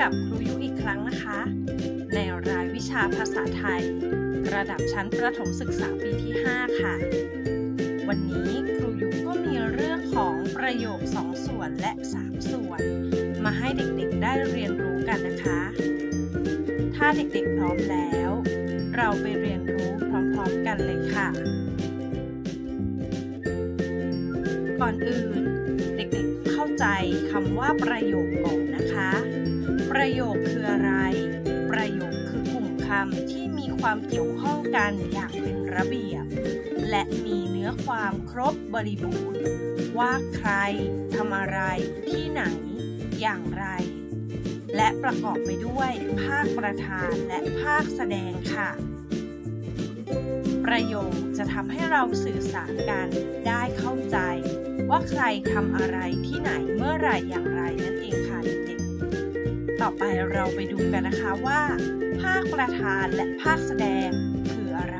กับครูยุอีกครั้งนะคะ ในรายวิชาภาษาไทย ระดับชั้นประถมศึกษาปีที่ 5 ค่ะ วันนี้ครูยุก็มีเรื่องของประโยค 2 ส่วนและ 3 ส่วน มาให้เด็กๆได้เรียนรู้กันนะคะ ถ้าเด็กๆพร้อมแล้ว เราไปเรียนรู้พร้อมๆกันเลยค่ะ ก่อนอื่น เด็กๆเข้าใจคำว่าประโยคก่อน ประโยคคืออะไร ประโยคคือกลุ่มคำที่มีความเกี่ยวข้องกันอย่างเป็นระเบียบ และมีเนื้อความครบบริบูรณ์ว่าใครทำอะไร ที่ไหน อย่างไร และประกอบไปด้วยภาคประธานและภาคแสดงค่ะ ประโยคจะทำให้เราสื่อสารกันได้เข้าใจ ว่าใครทำอะไรที่ไหนเมื่อไหร่อย่างไรนั่นเองค่ะเด็ก ต่อไปเราไปดูกันนะคะว่า ภาคประธานและภาคแสดงคืออะไร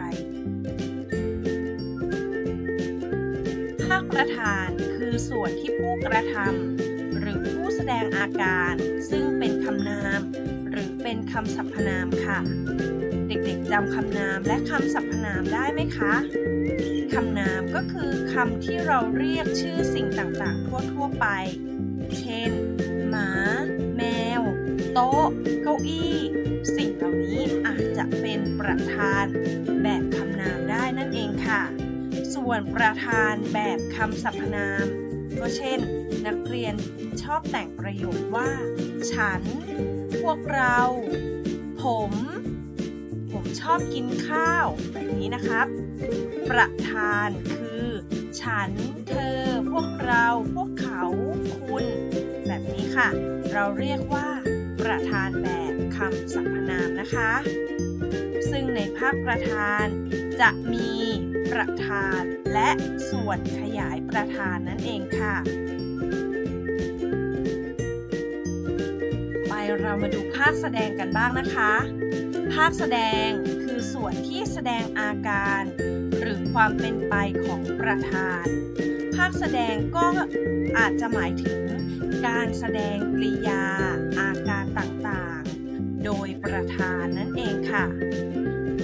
ภาคประธานคือส่วนที่ผู้กระทำหรือผู้แสดงอาการ ซึ่งเป็นคำนาม หรือเป็นคำสรรพนามค่ะ เด็กๆจำคำนามและคำสรรพนามได้ไหมคะคำนามก็คือคำที่เราเรียกชื่อสิ่งต่างๆ ทั่วๆไป เช่น ต๊ะ เก้าอี้ สิ่งเหล่านี้อาจจะเป็นประธานแบบคำนามได้นั่นเองค่ะ ส่วนประธานแบบคำสรรพนาม ก็เช่น นักเรียนชอบแต่งประโยคว่า ฉัน พวกเรา ผม ผมชอบกินข้าว แบบนี้นะครับ ประธานคือ ฉัน เธอ พวกเรา พวกเขา คุณ แบบนี้ค่ะ เราเรียกว่า ประธานแบบคำสรรพนามนะคะ ซึ่งในภาคประธานจะมีประธานและส่วนขยายประธานนั่นเองค่ะ ไปเรามาดูภาคแสดงกันบ้างนะคะ ภาคแสดงคือส่วนที่แสดงอาการ หรือความเป็นไปของประธาน ภาคแสดงก็อาจจะหมายถึง การแสดงกริยา อาการต่างๆ โดยประธานนั่นเองค่ะ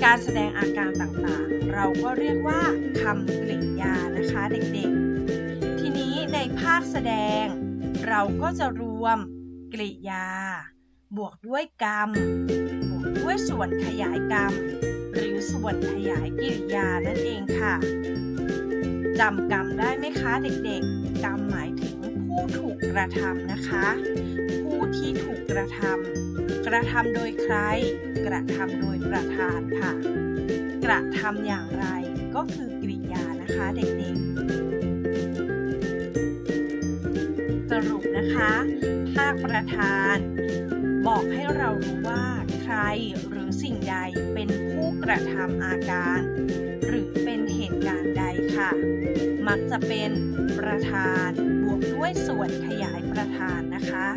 การแสดงอาการต่างๆ เราก็เรียกว่าคำกริยานะคะเด็กๆ ทีนี้ในภาคแสดง เราก็จะรวมกริยา บวกด้วยกรรม บวกด้วยส่วนขยายกรรม หรือส่วนขยายกริยานั่นเองค่ะจำกรรมได้ไหมคะเด็กๆ กรรมหมายถึง ผู้ถูกกระทำนะคะ ผู้ที่ถูกกระทำกระทำโดยใคร กระทำโดยประธานค่ะ กระทำอย่างไรก็คือกริยานะคะเด็กๆ สรุปนะคะ ภาคประธาน บอกให้เรารู้ว่าใครหรือสิ่งใดเป็นผู้กระทำอาการ หรือ ตุการณ์ใดค่ะ มักจะเป็นประธานบวกด้วยส่วนขยายประธานนะคะ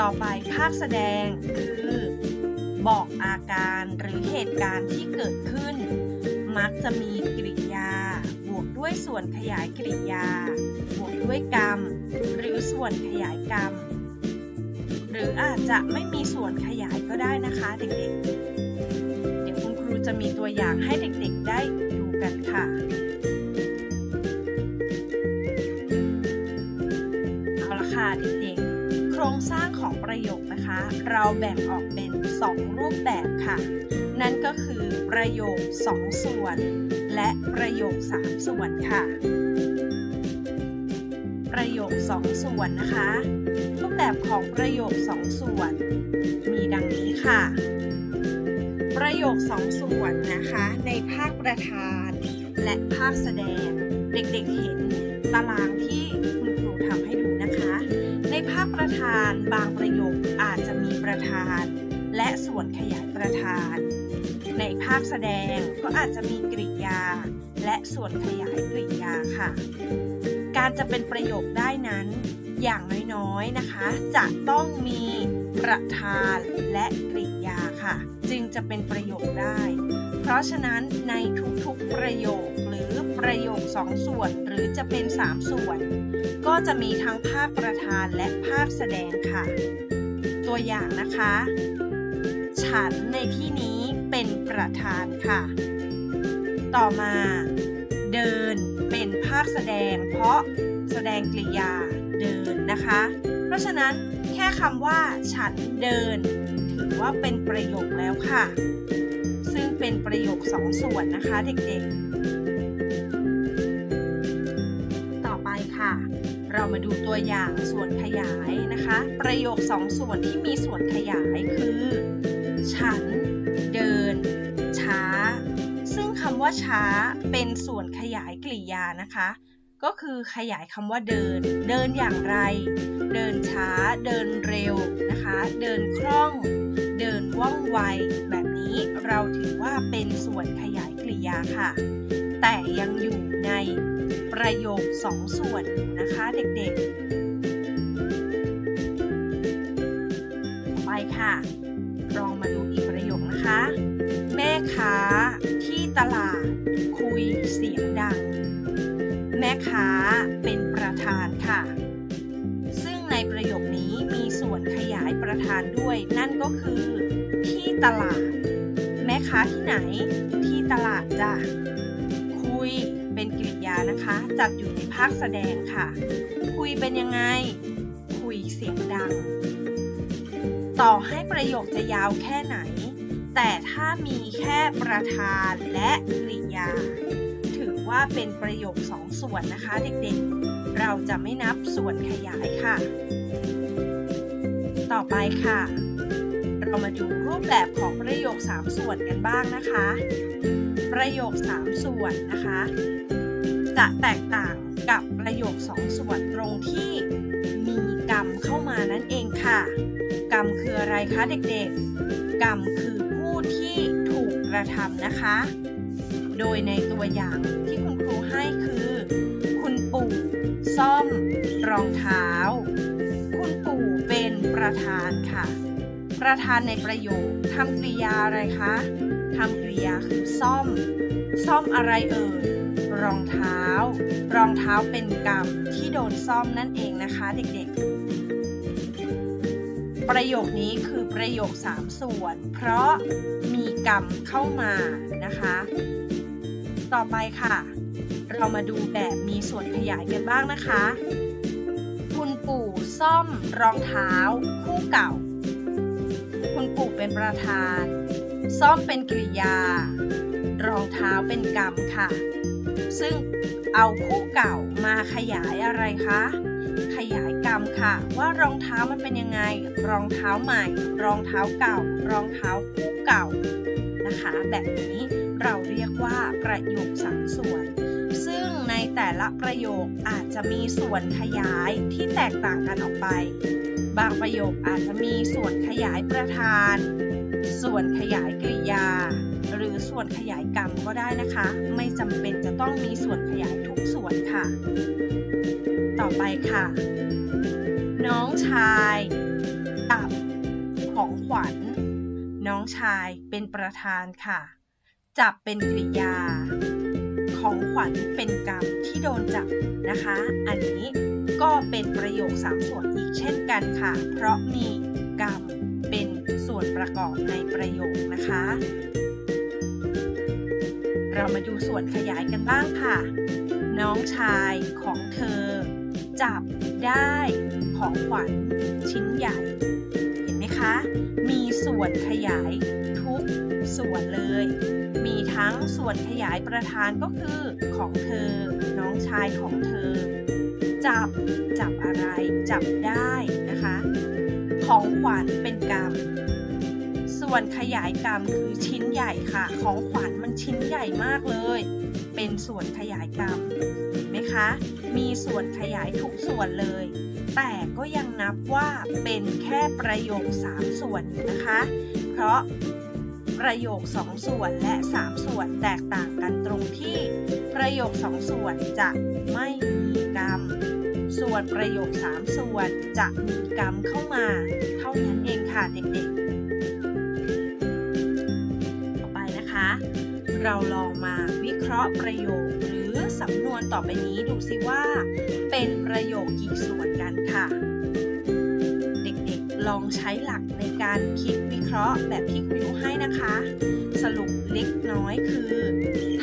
ต่อไปภาคแสดงคือ บอกอาการหรือเหตุการณ์ที่เกิดขึ้น มักจะมีกริยา บวกด้วยส่วนขยายกริยา บวกด้วยกรรม หรือส่วนขยายกรรม หรืออาจจะไม่มีส่วนขยายก็ได้นะคะเด็กๆเดี๋ยวคุณครูจะมีตัวอย่างให้เด็กๆได้ กันค่ะ เอาละค่ะเด็กๆ โครงสร้างของประโยคนะคะ เราแบ่งออกเป็น 2 รูปแบบค่ะ นั่นก็คือประโยค 2 ส่วน และประโยค 3 ส่วนค่ะ ประโยค 2 ส่วนนะคะ รูปแบบของประโยค 2 ส่วน มีดังนี้ค่ะประโยค2ส่วนนะคะ ในภาคประธาน และภาคแสดง เด็กๆเห็นตารางที่คุณครูทำให้ดูนะคะ ในภาคประธานบางประโยคอาจจะมีประธาน และส่วนขยายประธาน ในภาคแสดงก็อาจจะมีกริยา และส่วนขยายกริยาค่ะ การจะเป็นประโยคได้นั้น อย่างน้อยๆนะคะ จะต้องมีประธานและกริยาค่ะ จึงจะเป็นประโยคได้ ราะฉะนั้นในทุกๆประโยคหรือประโยค2ส่วนหรือจะเป็น 3 ส่วน ก็จะมีทั้งภาคประธานและภาคแสดงค่ะ ตัวอย่างนะคะ ฉันในที่นี้เป็นประธานค่ะ ต่อมา เดินเป็นภาคแสดง เพราะแสดงกริยาเดินนะคะ เพราะฉะนั้นแค่คำว่า ฉันเดิน ถือว่าเป็นประโยคแล้วค่ะ ซึ่งเป็นประโยคสองส่วนนะคะเด็กๆ ต่อไปค่ะ เรามาดูตัวอย่างส่วนขยายนะคะ ประโยคสองส่วนที่มีส่วนขยายคือ ฉัน เดิน ช้า ซึ่งคำว่าช้าเป็นส่วนขยายกริยานะคะก็คือขยายคำว่าเดิน เดินอย่างไร เดินช้า เดินเร็วนะคะ เดินคล่อง เดินว่องไวแบบ เราถือว่าเป็นส่วนขยายกริยาค่ะ แต่ยังอยู่ในประโยคสองส่วนอยู่นะคะเด็กๆ ไปค่ะ ลองมาดูอีกประโยคนะคะ แม่ค้าที่ตลาดคุยเสียงดัง แม่ค้าเป็นประธานค่ะ ซึ่งในประโยคนี้มีส่วนขยายประธานด้วย นั่นก็คือที่ตลาด ค้าที่ไหน ที่ตลาดจ้ะ คุยเป็นกริยานะคะ จัดอยู่ในภาคแสดงค่ะ คุยเป็นยังไง คุยเสียงดัง ต่อให้ประโยคจะยาวแค่ไหน แต่ถ้ามีแค่ประธานและกริยา ถือว่าเป็นประโยคสองส่วนนะคะเด็กๆ เราจะไม่นับส่วนขยายค่ะ ต่อไปค่ะ เรามาดูรูปแบบของประโยค 3 ส่วนกันบ้างนะคะ ประโยค 3 ส่วนนะคะ จะแตกต่างกับประโยค 2 ส่วนตรงที่มีกรรมเข้ามานั่นเองค่ะ กรรมคืออะไรคะเด็กๆ กรรมคือผู้ที่ถูกกระทำนะคะ โดยในตัวอย่างที่คุณครูให้คือ คุณปู่ซ่อมรองเท้า คุณปู่เป็นประธานค่ะ ประธานในประโยคทำกริยาอะไรคะทำกริยาคือซ่อม ซ่อมอะไรเอ่ยรองเท้า รองเท้าเป็นกรรมที่โดนซ่อมนั่นเองนะคะเด็กๆ ประโยคนี้คือประโยค 3 ส่วน เพราะมีกรรมเข้ามานะคะ ต่อไปค่ะ เรามาดูแบบมีส่วนขยายกันบ้างนะคะ คุณปู่ซ่อมรองเท้าคู่เก่า ปู่เป็นประธาน ซ่อมเป็นกริยา รองเท้าเป็นกรรมค่ะ ซึ่งเอาคู่เก่ามาขยายอะไรคะ ขยายกรรมค่ะ ว่ารองเท้ามันเป็นยังไง รองเท้าใหม่ รองเท้าเก่า รองเท้าคู่เก่านะคะ แบบนี้เราเรียกว่าประโยคสามส่วน ในแต่ละประโยคอาจจะมีส่วนขยายที่แตกต่างกันออกไป บางประโยคอาจจะมีส่วนขยายประธาน ส่วนขยายกริยา หรือส่วนขยายกรรมก็ได้นะคะ ไม่จำเป็นจะต้องมีส่วนขยายทุกส่วนค่ะ ต่อไปค่ะ น้องชาย ตับ ของขวัญ น้องชายเป็นประธานค่ะ จับเป็นกริยา ของขวัญเป็นกรรมที่โดนจับนะคะ อันนี้ก็เป็นประโยคสามส่วนอีกเช่นกันค่ะ เพราะมีกรรมเป็นส่วนประกอบในประโยคนะคะ เรามาดูส่วนขยายกันบ้างค่ะ น้องชายของเธอ จับได้ของขวัญชิ้นใหญ่ เห็นไหมคะ มีส่วนขยายทุก ส่วนเลย มีทั้งส่วนขยายประธานก็คือ ของเธอ น้องชายของเธอ จับ จับอะไร จับได้นะคะ ของขวัญเป็นกรรม ส่วนขยายกรรมคือชิ้นใหญ่ค่ะ ของขวัญมันชิ้นใหญ่มากเลย เป็นส่วนขยายกรรมเห็นไหมคะ มีส่วนขยายทุกส่วนเลยแต่ก็ยังนับว่าเป็นแค่ประโยค 3 ส่วนนะคะ เพราะ ประโยค 2 ส่วนและ 3 ส่วนแตกต่างกันตรงที่ ประโยค 2 ส่วนจะไม่มีกรรม ส่วนประโยค 3 ส่วนจะมีกรรมเข้ามา เท่านั้นเองค่ะเด็กๆ ต่อไปนะคะ เราลองมาวิเคราะห์ประโยคหรือสำนวนต่อไปนี้ดูซิว่า เป็นประโยคกี่ส่วนกันค่ะ ลองใช้หลักในการคิดวิเคราะห์แบบที่ครูยุให้นะคะ สรุปเล็กน้อยคือ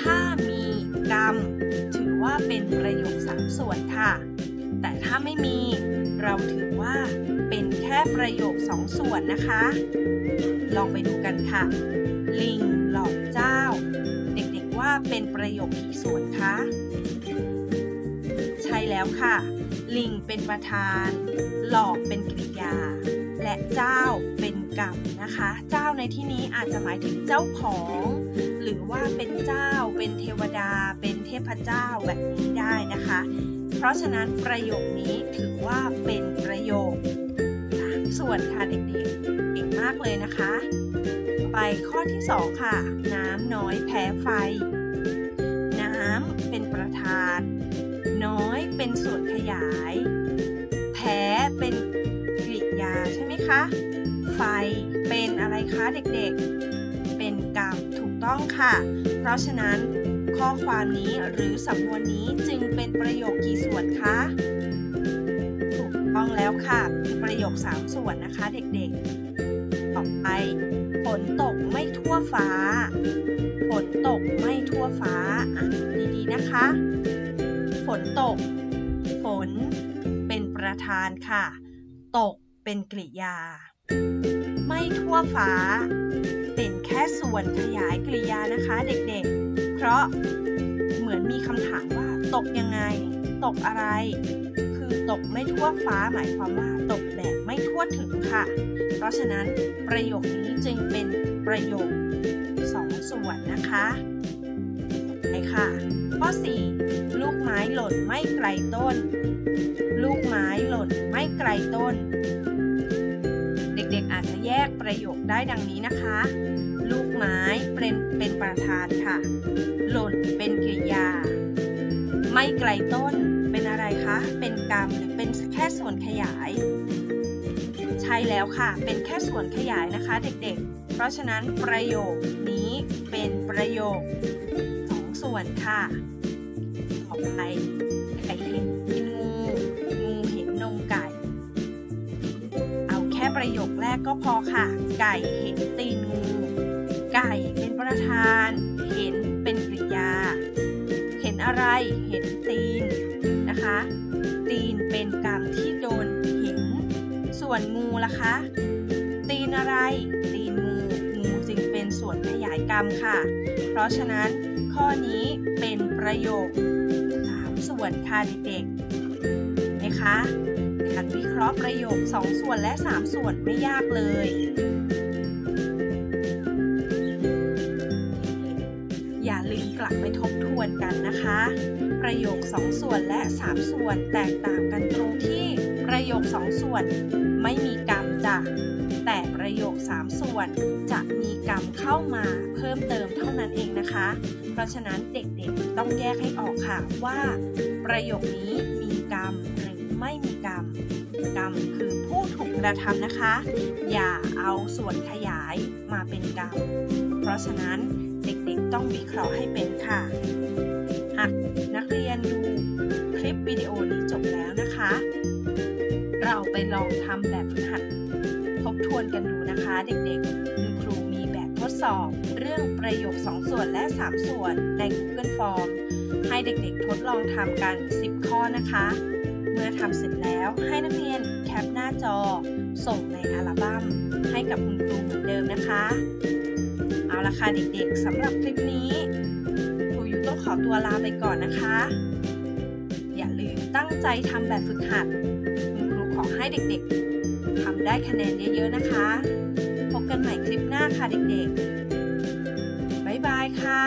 ถ้ามีกรรม ถือว่าเป็นประโยคสามส่วนค่ะ แต่ถ้าไม่มีเราถือว่าเป็นแค่ประโยคสองส่วนนะคะ ลองไปดูกันค่ะ ลิงหลอกเจ้า เด็กๆว่าเป็นประโยคกี่ส่วนคะใช่แล้วค่ะ ลิงเป็นประธาน หลอกเป็นกริยา และเจ้าเป็นกรรมนะคะ เจ้าในที่นี้อาจจะหมายถึงเจ้าของ หรือว่าเป็นเจ้า เป็นเทวดา เป็นเทพเจ้าแบบนี้ได้นะคะ เพราะฉะนั้นประโยคนี้ถือว่าเป็นประโยคสามส่วนค่ะเด็กๆเก่งมากเลยนะคะ ไปข้อที่2ค่ะ น้ำน้อยแพ้ไฟ น้ำเป็นประธาน น้อยเป็นส่วนขยาย แพ้ เป็นอะไรคะเด็กๆ เป็นกรรมถูกต้องค่ะ เพราะฉะนั้นข้อความนี้หรือสำนวนนี้จึงเป็นประโยคกี่ส่วนคะถูกต้องแล้วค่ะ เป็นประโยค 3 ส่วนนะคะเด็กๆ ต่อไปฝนตกไม่ทั่วฟ้าฝนตกไม่ทั่วฟ้าอ่านดีๆนะคะ ฝนตก ฝน เป็นประธานค่ะ ตกเป็นกริยา ไม่ทั่วฟ้า เป็นแค่ส่วนขยายกริยานะคะเด็กๆ เพราะเหมือนมีคำถามว่า ตกยังไง ตกอะไร คือตกไม่ทั่วฟ้าหมายความว่า ตกแบบไม่ทั่วถึงค่ะ เพราะฉะนั้นประโยคนี้จึงเป็นประโยคสองส่วนนะคะไปค่ะข้อ 4 ลูกไม้หล่นไม่ไกลต้น ลูกไม้หล่นไม่ไกลต้น กประโยคได้ดังนี้นะคะ ลูกไม้เป็นเป็นประธานค่ะ หล่นเป็นกริยา ไม่ไกลต้นเป็นอะไรคะ เป็นกรรมหรือเป็นแค่ส่วนขยาย ใช่แล้วค่ะ เป็นแค่ส่วนขยายนะคะเด็กๆ เพราะฉะนั้นประโยคนี้เป็นประโยคสองส่วนค่ะต่อไป ประโยคแรกก็พอค่ะ ไก่เห็นตีนงูไก่เป็นประธาน เห็นเป็นกริยา เห็นอะไรเห็นตีนนะคะ ตีนเป็นกรรมที่โดนเห็น ส่วนงูล่ะคะ ตีนอะไร ตีนงูงูจึงเป็นส่วนขยายกรรมค่ะ เพราะฉะนั้นข้อนี้เป็นประโยค 3 ส่วนค่ะเด็กๆเห็นไหมคะ การวิเคราะห์ประโยค 2 ส่วนและ 3 ส่วนไม่ยากเลย อย่าลืมกลับไปทบทวนกันนะคะ ประโยค 2 ส่วนและ 3 ส่วนแตกต่างกันตรงที่ประโยค 2 ส่วนไม่มีกรรมจ้ะแต่ประโยค 3 ส่วนจะมีกรรมเข้ามาเพิ่มเติมเท่านั้นเองนะคะ เพราะฉะนั้นเด็กๆต้องแยกให้ออกค่ะว่า ประโยคนี้มีกรรมหรือไม่มี กรรมคือผู้ถูกกระทำนะคะ อย่าเอาส่วนขยายมาเป็นกรรม เพราะฉะนั้นเด็กๆต้องวิเคราะห์ให้เป็นค่ะ หากนักเรียนดูคลิปวิดีโอนี้จบแล้วนะคะ เราไปลองทำแบบฝึกหัดทบทวนกันดูนะคะเด็กๆคุณครูมีแบบทดสอบ เรื่องประโยค 2 ส่วนและ 3 ส่วนใน Google Form ให้เด็กๆทดลองทำกัน 10 ข้อนะคะ เมื่อทำเสร็จแล้วให้นักเรียนแคปหน้าจอ ส่งในอัลบั้มให้กับคุณครูเหมือนเดิมนะคะ เอาละค่ะเด็กๆสำหรับคลิปนี้ครูยุต้องขอตัวลาไปก่อนนะคะ อย่าลืมตั้งใจทำแบบฝึกหัด คุณครูขอให้เด็กๆทำได้คะแนนเยอะๆนะคะ พบกันใหม่คลิปหน้าค่ะเด็กๆ บ๊ายบายค่ะ